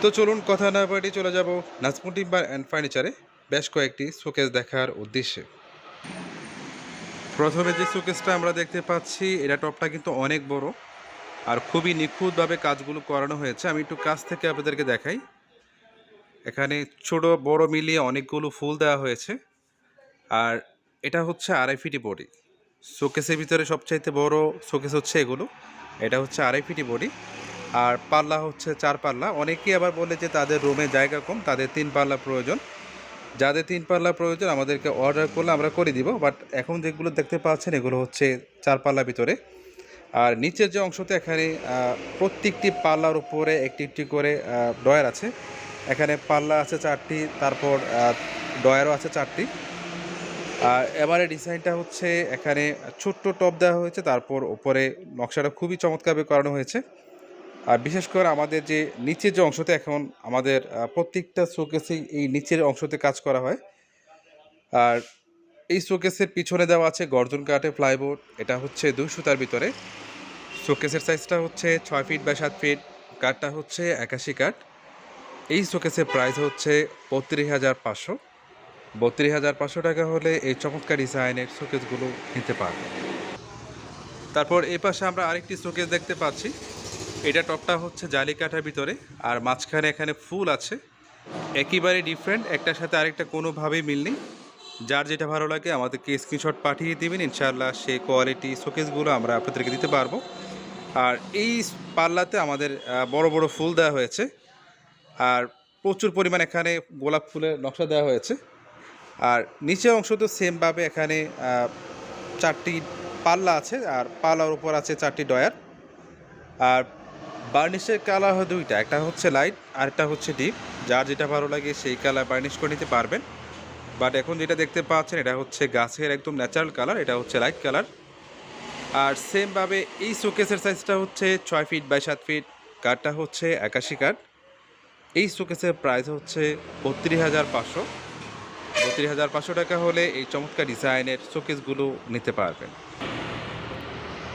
তো চলুন কথা না বাড়ি চলে যাব নাজমুল টিম্বার অ্যান্ড ফার্নিচারে বেশ কয়েকটি শোকেস দেখার উদ্দেশ্যে। প্রথমে যে শোকেসটা আমরা দেখতে পাচ্ছি, এটা টপটা কিন্তু অনেক বড় আর খুবই নিখুঁতভাবে কাজগুলো করানো হয়েছে। আমি একটু কাছ থেকে আপনাদেরকে দেখাই। এখানে ছোট, বড় মিলিয়ে অনেকগুলো ফুল দেওয়া হয়েছে আর এটা হচ্ছে আড়াই ফিটি বডি শোকেসের ভিতরে সবচাইতে বড় শোকেস হচ্ছে এগুলো। এটা হচ্ছে আড়াই ফিটি বডি আর পাল্লা হচ্ছে চার পাল্লা। অনেকেই আবার বলে যে তাদের রুমে জায়গা কম, তাদের তিন পাল্লা প্রয়োজন। যাদের তিন পাল্লা প্রয়োজন, আমাদেরকে অর্ডার করলে আমরা করে দিব বাট এখন যেগুলো দেখতে পাচ্ছেন, এগুলো হচ্ছে চার পাল্লা ভিতরে। আর নিচের যে অংশতে এখানে প্রত্যেকটি পাল্লার উপরে একটি একটি করে ডয়ার আছে। এখানে পাল্লা আছে চারটি, তারপর ডয়ারও আছে চারটি। আর এবারে ডিজাইনটা হচ্ছে এখানে ছোট্ট টপ দেওয়া হয়েছে, তারপর উপরে নকশাটা খুবই চমৎকারভাবে করানো হয়েছে। আর বিশেষ করে আমাদের যে নিচের যে অংশতে এখন আমাদের প্রত্যেকটা শোকেসেই এই নিচের অংশতে কাজ করা হয়। আর এই শোকেসের পিছনে দেওয়া আছে গর্জন কাঠে প্লাইবোর্ড। এটা হচ্ছে দুই সুতার ভিতরে। শোকেসের সাইজটা হচ্ছে ছয় ফিট বা সাত ফিট। কাঠটা হচ্ছে একাশি কাঠ। এই শোকেসের প্রাইস হচ্ছে বত্রিশ হাজার পাঁচশো। বত্রিশ হাজার পাঁচশো টাকা হলে এই চমৎকার ডিজাইনের শোকেসগুলো নিতে পারবেন। তারপর এই পাশে আমরা আরেকটি শোকেস দেখতে পাচ্ছি। এটা টপটা হচ্ছে জালি কাঠার ভিতরে, আর মাঝখানে এখানে ফুল আছে। একেবারে ডিফারেন্ট একটার সাথে আরেকটা কোনোভাবেই মিল নেই। যার যেটা ভালো লাগে আমাদেরকে স্ক্রিনশট পাঠিয়ে দিবেন, ইনশাআল্লাহ সে কোয়ালিটি শোকেসগুলো আমরা আপনাদেরকে দিতে পারব। আর এই পাল্লাতে আমাদের বড় বড় ফুল দেওয়া হয়েছে। আর প্রচুর পরিমাণ এখানে গোলাপ ফুলের নকশা দেওয়া হয়েছে। আর নিচের অংশ তো সেমভাবে এখানে চারটি পাল্লা আছে, আর পাল্লার উপর আছে চারটি ডয়ার। আর বার্নিশের কালার দুইটা, একটা হচ্ছে লাইট আর একটা হচ্ছে ডিপ। যার যেটা ভালো লাগে সেই কালার বার্নিশ করে নিতে পারবেন। বাট এখন যেটা দেখতে পাচ্ছেন, এটা হচ্ছে গাছের একদম ন্যাচারাল কালার, এটা হচ্ছে লাইট কালার। আর সেমভাবে এই শোকেসের সাইজটা হচ্ছে ছয় ফিট বাই সাত ফিট কাঠটা হচ্ছে একাশি কাঠ। এই শোকেসের প্রাইস হচ্ছে বত্রিশ হাজার পাঁচশো। বত্রিশ হাজার পাঁচশো টাকা হলে এই চমৎকার ডিজাইনের শোকেসগুলো নিতে পারবেন।